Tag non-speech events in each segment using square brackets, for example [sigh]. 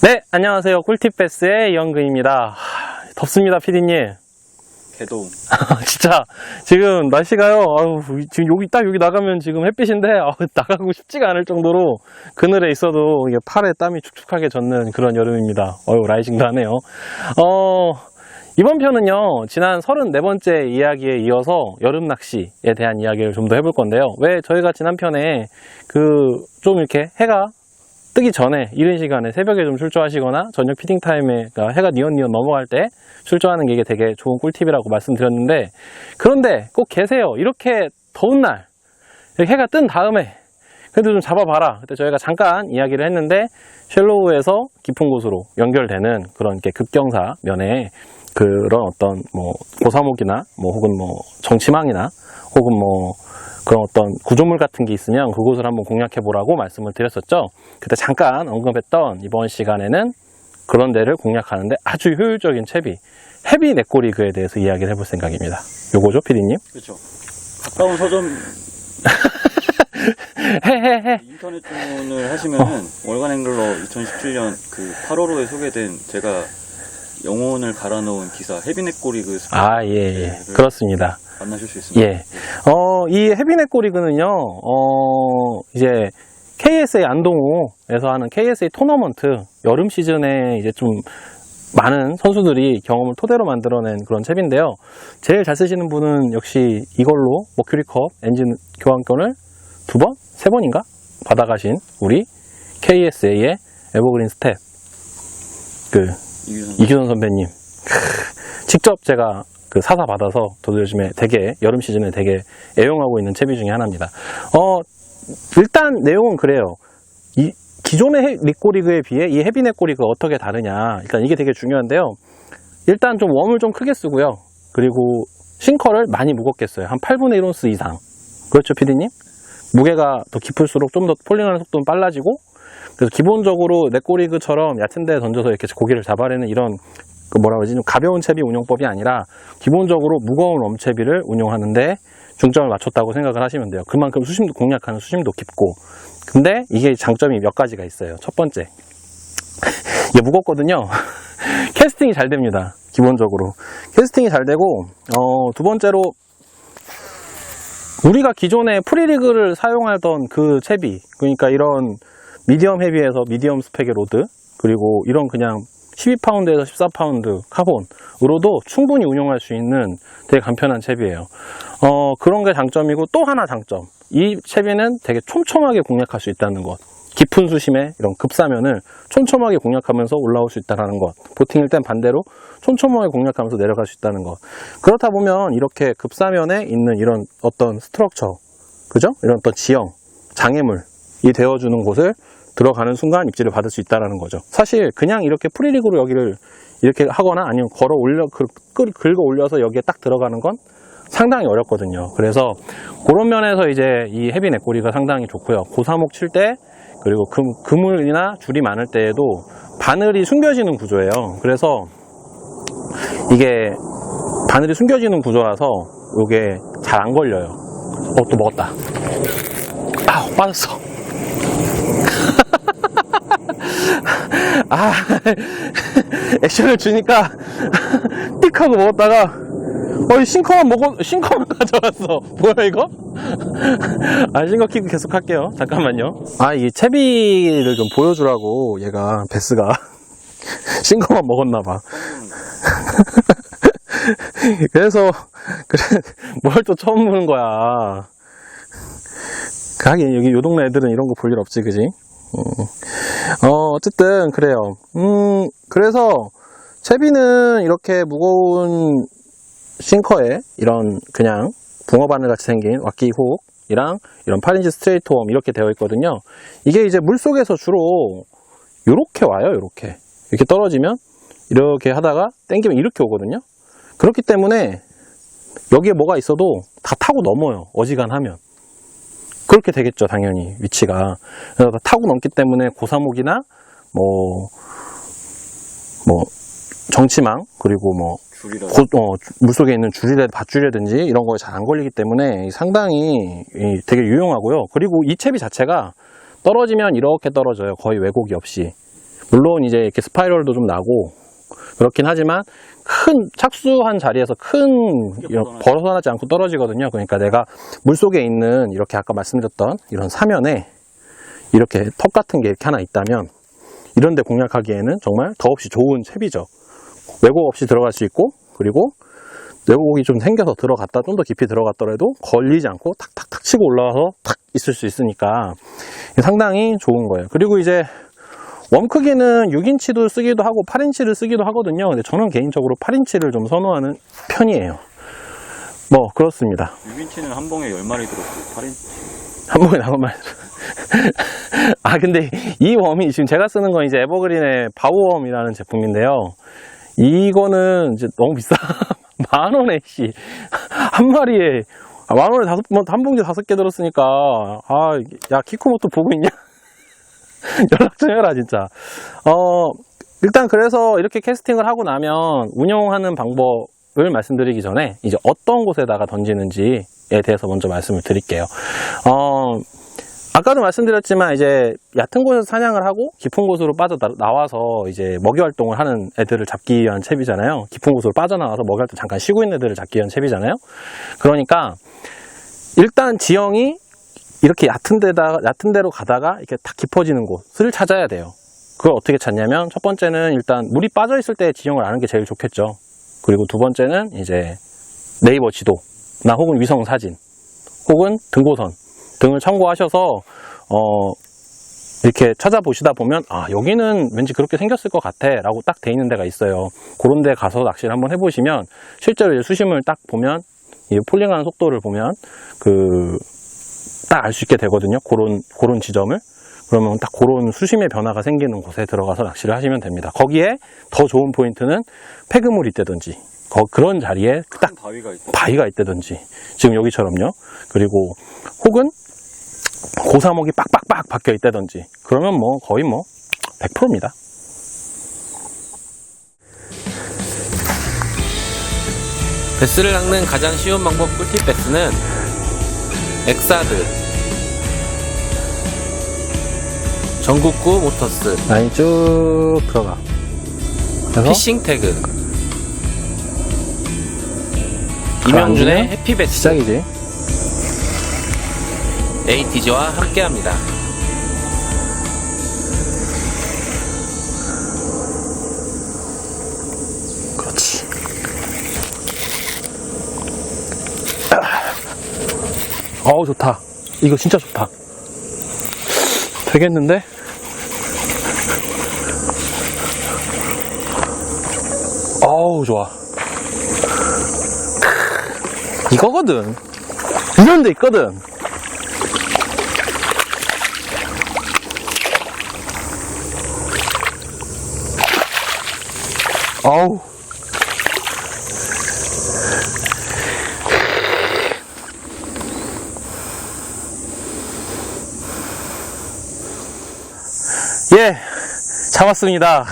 네, 안녕하세요. 꿀팁베스의 이영근입니다. 하, 덥습니다, 피디님. 개도움. [laughs] 진짜, 지금 날씨가요, 아우, 지금 여기, 딱 여기 나가면 지금 햇빛인데, 아우, [laughs] 나가고 싶지가 않을 정도로 그늘에 있어도 이게 팔에 땀이 축축하게 젖는 그런 여름입니다. 어유 라이징도 하네요. 어, 이번 편은요, 지난 34번째 이야기에 이어서 여름 낚시에 대한 이야기를 좀 더 해볼 건데요. 왜 저희가 지난 편에 그, 좀 이렇게 해가 뜨기 전에 이른 시간에 새벽에 좀 출조하시거나 저녁 피딩 타임에 그러니까 해가 니언니언 넘어갈 때 출조하는 게 되게 좋은 꿀팁이라고 말씀드렸는데 그런데 꼭 계세요. 이렇게 더운 날 해가 뜬 다음에 그래도 좀 잡아봐라. 그때 저희가 잠깐 이야기를 했는데 쉘로우에서 깊은 곳으로 연결되는 그런 이렇게 급경사 면에 그런 어떤 뭐 고사목이나 뭐 혹은 뭐 정치망이나 혹은 뭐 그런 어떤 구조물 같은 게 있으면 그곳을 한번 공략해 보라고 말씀을 드렸었죠. 그때 잠깐 언급했던 이번 시간에는 그런 데를 공략하는데 아주 효율적인 채비 헤비 넷꼬리그에 대해서 이야기를 해볼 생각입니다. 요거죠, 피디님? 그렇죠. 가까운 서점 헤헤헤. [laughs] 인터넷 주문을 하시면은 월간 앵글러 2017년 그 8월호에 소개된 제가 영혼을 갈아놓은 기사 헤비넷 꼬리그 아, 예, 예. 그렇습니다. 만나실 수 있습니다. 예. 어, 이 헤비넷 꼬리그는요, 어, 이제 KSA 안동호에서 하는 KSA 토너먼트 여름 시즌에 이제 좀 많은 선수들이 경험을 토대로 만들어낸 그런 챕인데요. 제일 잘 쓰시는 분은 역시 이걸로 머큐리컵 엔진 교환권을 두 번? 세 번인가? 받아가신 우리 KSA의 에버그린 스텝. 그, 이규선 이규선 선배님. 크, 직접 제가 그 사사 받아서 저도 요즘에 되게 여름 시즌에 되게 애용하고 있는 채비 중에 하나입니다. 어 일단 내용은 그래요. 이 기존의 해- 리꼬리그에 비해 이 헤비 넷 꼬리가 어떻게 다르냐. 일단 이게 되게 중요한데요. 일단 좀 웜을 좀 크게 쓰고요. 그리고 싱커를 많이 무겁게 써요. 한 8분의 1온스 이상. 그렇죠, 피디님? 무게가 더 깊을수록 좀 더 폴링하는 속도는 빨라지고 그래서 기본적으로 넷꼬리그처럼 얕은 데 던져서 이렇게 고기를 잡아내는 이런 그 뭐라 그러지 좀 가벼운 채비 운용법이 아니라 기본적으로 무거운 럼채비를 운용하는데 중점을 맞췄다고 생각을 하시면 돼요. 그만큼 수심도 공략하는 수심도 깊고 근데 이게 장점이 몇 가지가 있어요. 첫 번째 [laughs] 이게 무겁거든요. [laughs] 캐스팅이 잘 됩니다. 기본적으로 캐스팅이 잘 되고 어, 두 번째로 우리가 기존에 프리리그를 사용하던 그 채비 그러니까 이런 미디엄 헤비에서 미디엄 스펙의 로드 그리고 이런 그냥 12파운드에서 14파운드 카본으로도 충분히 운용할 수 있는 되게 간편한 채비예요. 어, 그런 게 장점이고 또 하나 장점. 이 채비는 되게 촘촘하게 공략할 수 있다는 것. 깊은 수심에 이런 급사면을 촘촘하게 공략하면서 올라올 수 있다는 것. 보팅일 땐 반대로 촘촘하게 공략하면서 내려갈 수 있다는 것. 그렇다 보면 이렇게 급사면에 있는 이런 어떤 스트럭처, 그죠? 이런 어떤 지형, 장애물이 되어주는 곳을 들어가는 순간 입질을 받을 수 있다는 거죠. 사실 그냥 이렇게 프리리그로 여기를 이렇게 하거나 아니면 걸어 올려 긁, 긁- 긁어 올려서 여기에 딱 들어가는 건 상당히 어렵거든요. 그래서 그런 면에서 이제 이 헤비 넷꼬리가 상당히 좋고요. 고사목 칠 때 그리고 금, 그물이나 줄이 많을 때에도 바늘이 숨겨지는 구조예요. 그래서 이게 바늘이 숨겨지는 구조라서 이게 잘 안 걸려요. 어, 또 먹었다. 아, 빠졌어. 아, [laughs] 액션을 주니까 [laughs] 띡 하고 먹었다가 어이 싱커만 먹어 싱커만 [laughs] 가져왔어. 뭐야 이거? 아 싱커 킥 계속 할게요. 잠깐만요. 아 이 채비를 좀 보여주라고 얘가 베스가. 싱커만 먹었나봐. 그래서 그래 뭘 또 처음 보는 거야. 하긴 여기 요 동네 애들은 이런 거 볼 일 없지 그지? 어, 어쨌든, 그래요. 음, 그래서, 채비는 이렇게 무거운 싱커에 이런 그냥 붕어바늘 같이 생긴 왁기 호흡이랑 이런 8인치 스트레이트 웜 이렇게 되어 있거든요. 이게 이제 물 속에서 주로 요렇게 와요, 요렇게. 이렇게 떨어지면 이렇게 하다가 땡기면 이렇게 오거든요. 그렇기 때문에 여기에 뭐가 있어도 다 타고 넘어요, 어지간하면. 그렇게 되겠죠, 당연히, 위치가. 그래서 다 타고 넘기 때문에 고사목이나, 뭐, 뭐, 정치망, 그리고 뭐, 고- 어, 주- 물속에 있는 줄이라든지 밧줄이라든지 이런 거에 잘 안 걸리기 때문에 상당히 이, 되게 유용하고요. 그리고 이 채비 자체가 떨어지면 이렇게 떨어져요. 거의 왜곡이 없이. 물론 이제 이렇게 스파이럴도 좀 나고 그렇긴 하지만 큰 착수한 자리에서 큰 벗어나지 않고 떨어지거든요. 그러니까 내가 물 속에 있는 이렇게 아까 말씀드렸던 이런 사면에 이렇게 턱 같은 게 이렇게 하나 있다면 이런 데 공략하기에는 정말 더없이 좋은 채비죠. 왜곡 없이 들어갈 수 있고 그리고 왜곡이 좀 생겨서 들어갔다 좀 더 깊이 들어갔더라도 걸리지 않고 탁탁탁 치고 올라와서 탁 있을 수 있으니까 상당히 좋은 거예요. 그리고 이제 웜 크기는 6인치도 쓰기도 하고 8인치를 쓰기도 하거든요. 근데 저는 개인적으로 8인치를 좀 선호하는 편이에요. 뭐 그렇습니다. 6인치는 한 봉에 10마리 들었고 8인치 한 번에 나온 말. [laughs] 아, 근데 이 웜이 지금 제가 쓰는 건 이제 에버그린의 바우웜이라는 제품인데요. 이거는 이제 너무 비싸. [laughs] 만 원에, 씨. 한 마리에, 아, 만 원에 다섯, 번, 한 봉지 다섯 개 들었으니까. 아, 야, 키코모토 보고 있냐? 연락 좀 해라, 진짜. 어, 일단 그래서 이렇게 캐스팅을 하고 나면 운영하는 방법을 말씀드리기 전에 이제 어떤 곳에다가 던지는지에 대해서 먼저 말씀을 드릴게요. 어, 아까도 말씀드렸지만 이제 얕은 곳에서 사냥을 하고 깊은 곳으로 빠져 나- 나와서 이제 먹이 활동을 하는 애들을 잡기 위한 채비잖아요. 깊은 곳으로 빠져나와서 먹이 활동 잠깐 쉬고 있는 애들을 잡기 위한 채비잖아요. 그러니까 일단 지형이 이렇게 얕은 데다 얕은 데로 가다가 이렇게 탁 깊어지는 곳을 찾아야 돼요. 그걸 어떻게 찾냐면 첫 번째는 일단 물이 빠져 있을 때 지형을 아는 게 제일 좋겠죠. 그리고 두 번째는 이제 네이버 지도나 혹은 위성 사진 혹은 등고선 등을 참고하셔서 어 이렇게 찾아보시다 보면 아 여기는 왠지 그렇게 생겼을 것 같아 라고 딱 돼 있는 데가 있어요. 그런 데 가서 낚시를 한번 해보시면 실제로 수심을 딱 보면 이 폴링하는 속도를 보면 그 딱 알 수 있게 되거든요. 그런 그런 지점을 그러면 딱 그런 수심의 변화가 생기는 곳에 들어가서 낚시를 하시면 됩니다. 거기에 더 좋은 포인트는 폐그물이 있다든지 거- 그런 자리에 딱큰 바위가 있다 바위가 있다든지 지금 여기처럼요. 그리고 혹은 고사목이 빡빡빡 박혀 있다든지 그러면 뭐 거의 뭐 100%입니다. 베스를 낚는 가장 쉬운 방법 꿀팁 베스는 엑사드 전국구 모터스 라인 쭉 들어가. 그래서 피싱 태그 그 이명준의 안에는 해피베스 시작이지. 에이티즈와 함께합니다. 어우 좋다. 이거 진짜 좋다. 되겠는데? 어우 좋아. 이거거든. 이런 데 있거든. 어우. 예, 잡았습니다.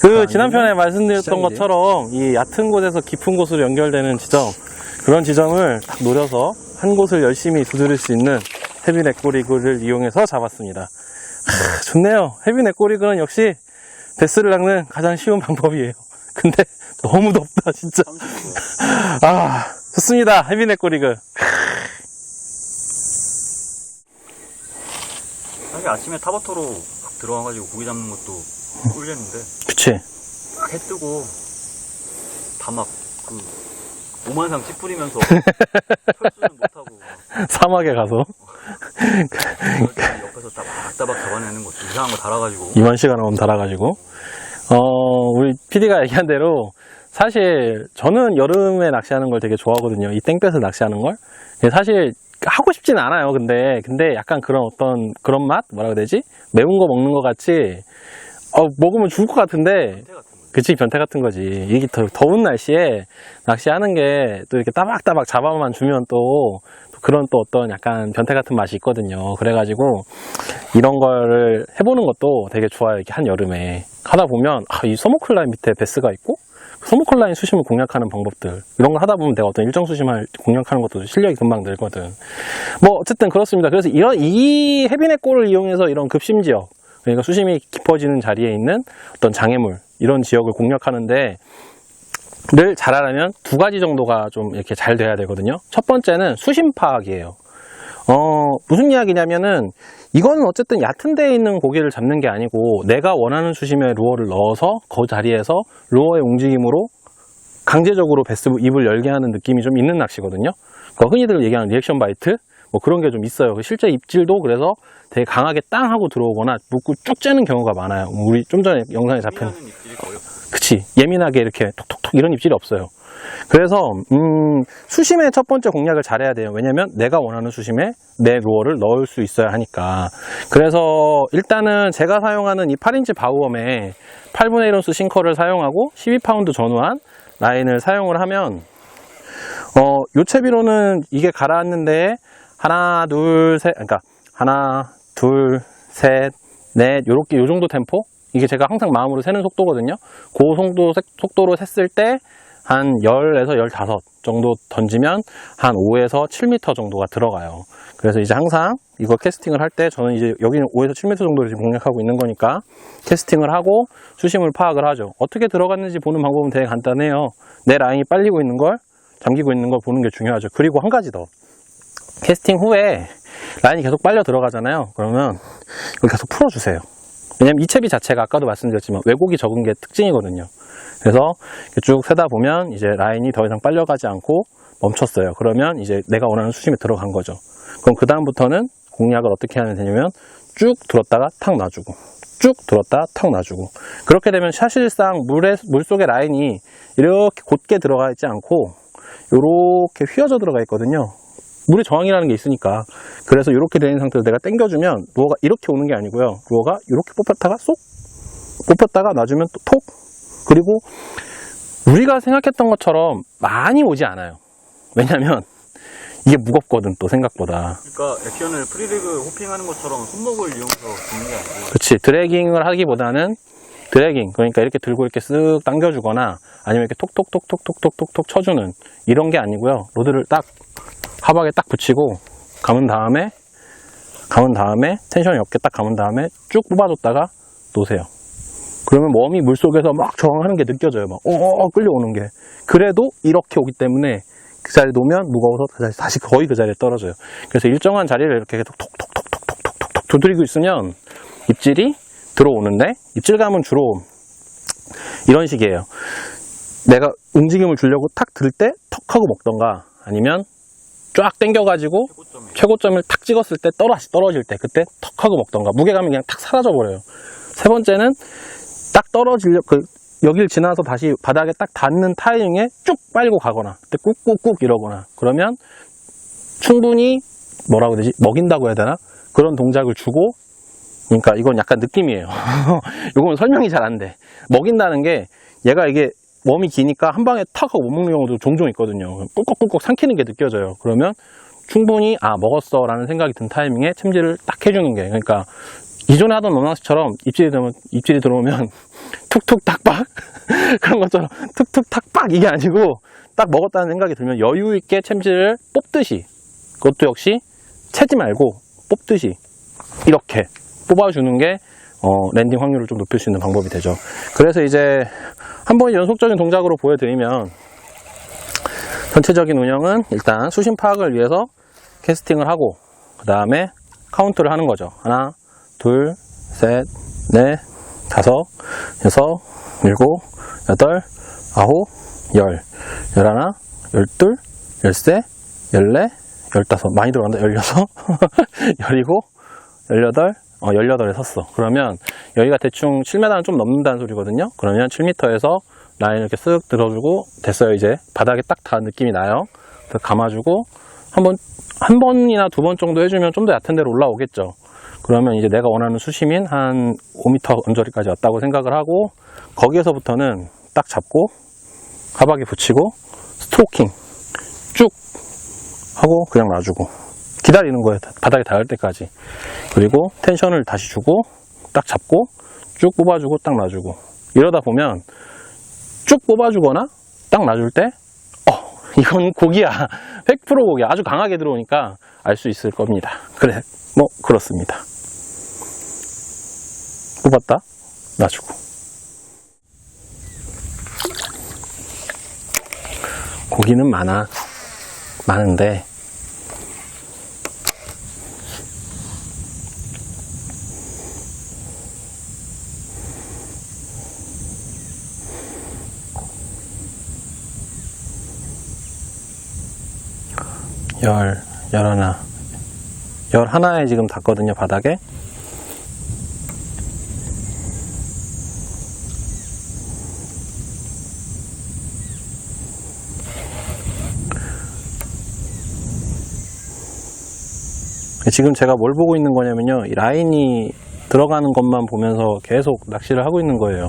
그 지난 편에 말씀드렸던. 것처럼 이 얕은 곳에서 깊은 곳으로 연결되는 지점 그런 지점을 딱 노려서 한 곳을 열심히 두드릴 수 있는 헤비 넷꼬리그를 이용해서 잡았습니다. 하, 좋네요. 헤비 넷꼬리그는 역시 베스를 낚는 가장 쉬운 방법이에요. [laughs] 근데 너무 덥다 진짜. 35도 아 좋습니다. 헤비 넷꼬리그. 사실 아침에 타버터로 막 들어와가지고 고기 잡는 것도 꿀렸는데 그치. 해 뜨고 다 막 그 오만상 찌푸리면서 [laughs] 철수는 못하고 막 [laughs] 사막에 가서? 때 옆에서 따박따박 잡아내는 것도 이상한 거 달아가지고. 이만 시간 하면 달아가지고. 어 우리 PD가 얘기한 대로 사실 저는 여름에 낚시하는 걸 되게 좋아하거든요. 이 땡볕을 낚시하는 걸 사실 하고 싶진 않아요 근데. 근데 약간 그런 어떤 그런 맛? 뭐라고 해야 되지? 매운 거 먹는 것 같이 어 먹으면 죽을 것 같은데. 그치 변태 같은 거지. 이게 더, 더운 날씨에 낚시하는 게 또 이렇게 따박따박 잡아만 주면 또, 또 그런 또 어떤 약간 변태 같은 맛이 있거든요. 그래가지고 이런 거를 해보는 것도 되게 좋아요 이렇게 한 여름에. 하다 보면 아, 이 서머클라인 밑에 베스가 있고 그 서머클라인 수심을 공략하는 방법들 이런 거 하다 보면 내가 어떤 일정 수심을 공략하는 것도 실력이 금방 늘거든 뭐 어쨌든 그렇습니다 그래서 이런 이 헤비넷 골을 이용해서 이런 급심 지역 그러니까 수심이 깊어지는 자리에 있는 어떤 장애물 이런 지역을 공략하는데 를 잘하려면 두 가지 정도가 좀 이렇게 잘 돼야 되거든요. 첫 번째는 수심 파악이에요. 어, 무슨 이야기냐면은 이거는 어쨌든 얕은 데에 있는 고기를 잡는 게 아니고 내가 원하는 수심에 루어를 넣어서 그 자리에서 루어의 움직임으로 강제적으로 베스 입을 열게 하는 느낌이 좀 있는 낚시거든요. 그 흔히들 얘기하는 리액션 바이트 뭐 그런 게 좀 있어요. 실제 입질도 그래서 되게 강하게 땅 하고 들어오거나 묶고 쭉 째는 경우가 많아요. 우리 좀 전에 영상에 잡힌. 그치 예민하게 이렇게 톡톡톡 이런 입질이 없어요 그래서 음, 수심의 첫 번째 공략을 잘해야 돼요. 왜냐면 내가 원하는 수심에 내 루어를 넣을 수 있어야 하니까. 그래서 일단은 제가 사용하는 이 8인치 바우엄에 8분의 1온스 싱커를 사용하고 12파운드 전후한 라인을 사용을 하면 어, 요체비로는 이게 가라앉는데 하나 둘 셋 그러니까 하나 둘 셋 넷 요렇게 요 정도 템포? 이게 제가 항상 마음으로 세는 속도거든요. 그 속도, 속도로 셌을 때 한 10에서 15 정도 던지면 한 5에서 7m 정도가 들어가요. 그래서 이제 항상 이거 캐스팅을 할 때 저는 이제 여기는 5에서 7m 정도를 지금 공략하고 있는 거니까 캐스팅을 하고 수심을 파악을 하죠. 어떻게 들어갔는지 보는 방법은 되게 간단해요. 내 라인이 빨리고 있는 걸, 잠기고 있는 걸 보는 게 중요하죠. 그리고 한 가지 더. 캐스팅 후에 라인이 계속 빨려 들어가잖아요. 그러면 이걸 계속 풀어주세요. 왜냐면 이 채비 자체가 아까도 말씀드렸지만 왜곡이 적은 게 특징이거든요. 그래서 쭉 세다 보면 이제 라인이 더 이상 빨려가지 않고 멈췄어요. 그러면 이제 내가 원하는 수심에 들어간 거죠. 그럼 그 다음부터는 공략을 어떻게 하면 되냐면 쭉 들었다가 탁 놔주고 쭉 들었다 탁 놔주고 그렇게 되면 사실상 물에 물 속에 라인이 이렇게 곧게 들어가 있지 않고 이렇게 휘어져 들어가 있거든요. 물의 저항이라는 게 있으니까. 그래서 이렇게 된 상태로 내가 당겨주면 루어가 이렇게 오는 게 아니고요. 루어가 이렇게 뽑혔다가 쏙! 뽑혔다가 놔주면 또 톡! 그리고 우리가 생각했던 것처럼 많이 오지 않아요. 왜냐면 이게 무겁거든 또 생각보다. 그러니까 액션을 프리리그 호핑하는 것처럼 손목을 이용해서 줍는 게 아니고. 그렇지 드래깅을 하기보다는 드래깅 그러니까 이렇게 들고 이렇게 쓱 당겨주거나 아니면 이렇게 톡톡톡톡톡톡톡 쳐주는 이런 게 아니고요. 로드를 딱 하박에 딱 붙이고 감은 다음에 감은 다음에 텐션이 없게 딱 감은 다음에 쭉 뽑아줬다가 놓으세요. 그러면 웜이 물속에서 막 저항하는 게 느껴져요. 막 어어 끌려오는 게. 그래도 이렇게 오기 때문에 그 자리에 놓으면 무거워서 그 다시 거의 그 자리에 떨어져요. 그래서 일정한 자리를 이렇게 계속 톡톡톡톡톡톡톡 두드리고 있으면 입질이 들어오는데 입질감은 주로 이런 식이에요. 내가 움직임을 주려고 탁 들 때 턱 하고 먹던가 아니면 쫙 당겨가지고 최고점이 최고점을 탁 찍었을 때 떨어, 떨어질 때 그때 턱 하고 먹던가 무게감이 그냥 탁 사라져 버려요. 세 번째는 딱 떨어지려 그 여길 지나서 다시 바닥에 딱 닿는 타이밍에 쭉 빨고 가거나 그때 꾹꾹꾹 이러거나 그러면 충분히 뭐라고 되지 먹인다고 해야 되나 그런 동작을 주고 그러니까 이건 약간 느낌이에요. [laughs] 이건 설명이 잘 안 돼. 먹인다는 게 얘가 이게 웜이 기니까 한 방에 탁 하고 못 먹는 경우도 종종 있거든요. 꾹꾹꾹꾹 삼키는 게 느껴져요. 그러면 충분히 아 먹었어 라는 생각이 든 타이밍에 챔질을 딱 해주는 게 그러니까 이전에 하던 노낚시처럼 입질이 들어오면 입질이 [laughs] 들어오면 툭툭 탁박 [laughs] 그런 것처럼 툭툭 탁박 이게 아니고 딱 먹었다는 생각이 들면 여유 있게 챔질을 뽑듯이 그것도 역시 채지 말고 뽑듯이 이렇게 뽑아주는 게 어, 랜딩 확률을 좀 높일 수 있는 방법이 되죠. 그래서 이제 한번 연속적인 동작으로 보여드리면 전체적인 운영은 일단 수심 파악을 위해서 캐스팅을 하고 그 다음에 카운트를 하는 거죠. 하나, 둘, 셋, 넷, 다섯, 여섯, 일곱, 여덟, 아홉, 열, 열하나, 열둘, 열세, 열네, 열다섯 많이 들어간다. 열여섯, [laughs] 열일곱, 열여덟, 어, 18에 섰어. 그러면 여기가 대충 7m는 좀 넘는다는 소리거든요. 그러면 7m에서 라인 이렇게 쓱 들어주고 됐어요. 이제 바닥에 딱 닿은 느낌이 나요. 그래서 감아주고 한 번, 한 번이나 두 번 정도 해주면 좀 더 얕은 데로 올라오겠죠. 그러면 이제 내가 원하는 수심인 한 5m 언저리까지 왔다고 생각을 하고 거기에서부터는 딱 잡고 하박에 붙이고 스트로킹 쭉 하고 그냥 놔주고 기다리는 거예요. 바닥에 닿을 때까지. 그리고 텐션을 다시 주고 딱 잡고 쭉 뽑아주고 딱 놔주고 이러다 보면 쭉 뽑아주거나 딱 놔줄 때 어, 이건 고기야. [laughs] 100% 고기야. 아주 강하게 들어오니까 알 수 있을 겁니다. 그래, 뭐 그렇습니다. 뽑았다 놔주고 고기는 많아 많은데 열, 열하나. 열하나에 지금 닿거든요, 바닥에. 지금 제가 뭘 보고 있는 거냐면요. 이 라인이 들어가는 것만 보면서 계속 낚시를 하고 있는 거예요.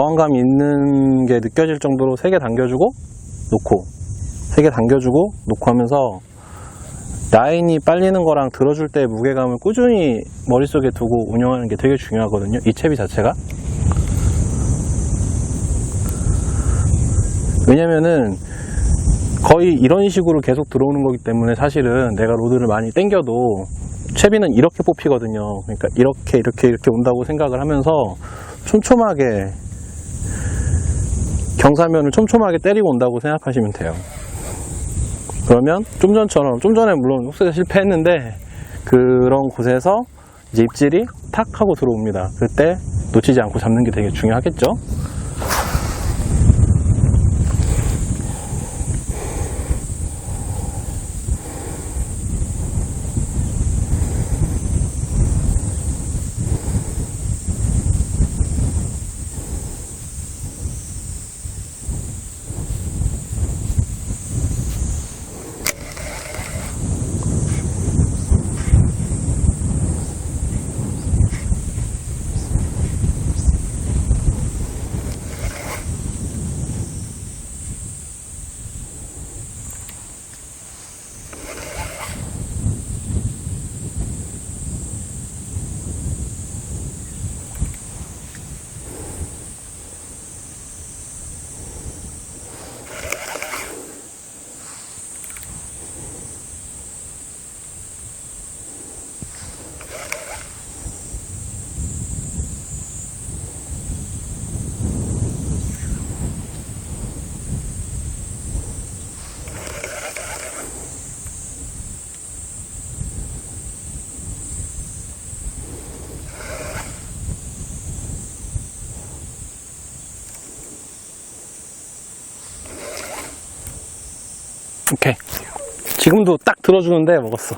저항감 있는 게 느껴질 정도로 세게 당겨주고 놓고 세게 당겨주고 놓고 하면서 라인이 빨리는 거랑 들어줄 때 무게감을 꾸준히 머릿속에 두고 운영하는 게 되게 중요하거든요 이 채비 자체가. 왜냐면은 거의 이런 식으로 계속 들어오는 거기 때문에 사실은 내가 로드를 많이 당겨도 채비는 이렇게 뽑히거든요. 그러니까 이렇게 이렇게 이렇게 온다고 생각을 하면서 촘촘하게 경사면을 촘촘하게 때리고 온다고 생각하시면 돼요. 그러면 좀 전처럼 좀 전에 물론 흡수가 실패했는데 그런 곳에서 이제 입질이 탁 하고 들어옵니다. 그때 놓치지 않고 잡는 게 되게 중요하겠죠. 지금도 딱 들어주는데 먹었어.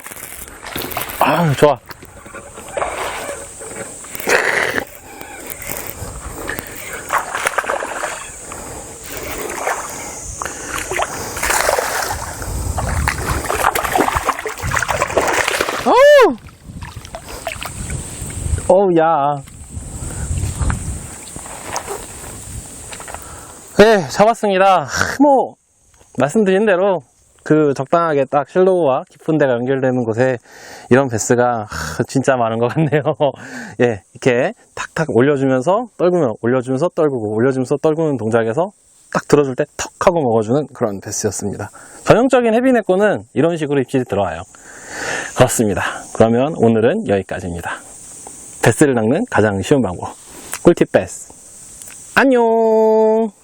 아, 좋아. 어우! 어우, 야. 네, 잡았습니다. 하, 뭐, 말씀드린 대로 그 적당하게 딱 실로우와 깊은 데가 연결되는 곳에 이런 베스가 하, 진짜 많은 것 같네요. [laughs] 예, 이렇게 탁탁 올려주면서 떨구면 올려주면서 떨구고 올려주면서 떨구는 동작에서 딱 들어줄 때 턱 하고 먹어주는 그런 베스였습니다. 전형적인 헤비넷 거는 이런 식으로 입질이 들어와요. 그렇습니다. 그러면 오늘은 여기까지입니다. 베스를 낚는 가장 쉬운 방법. 꿀팁 베스. 안녕!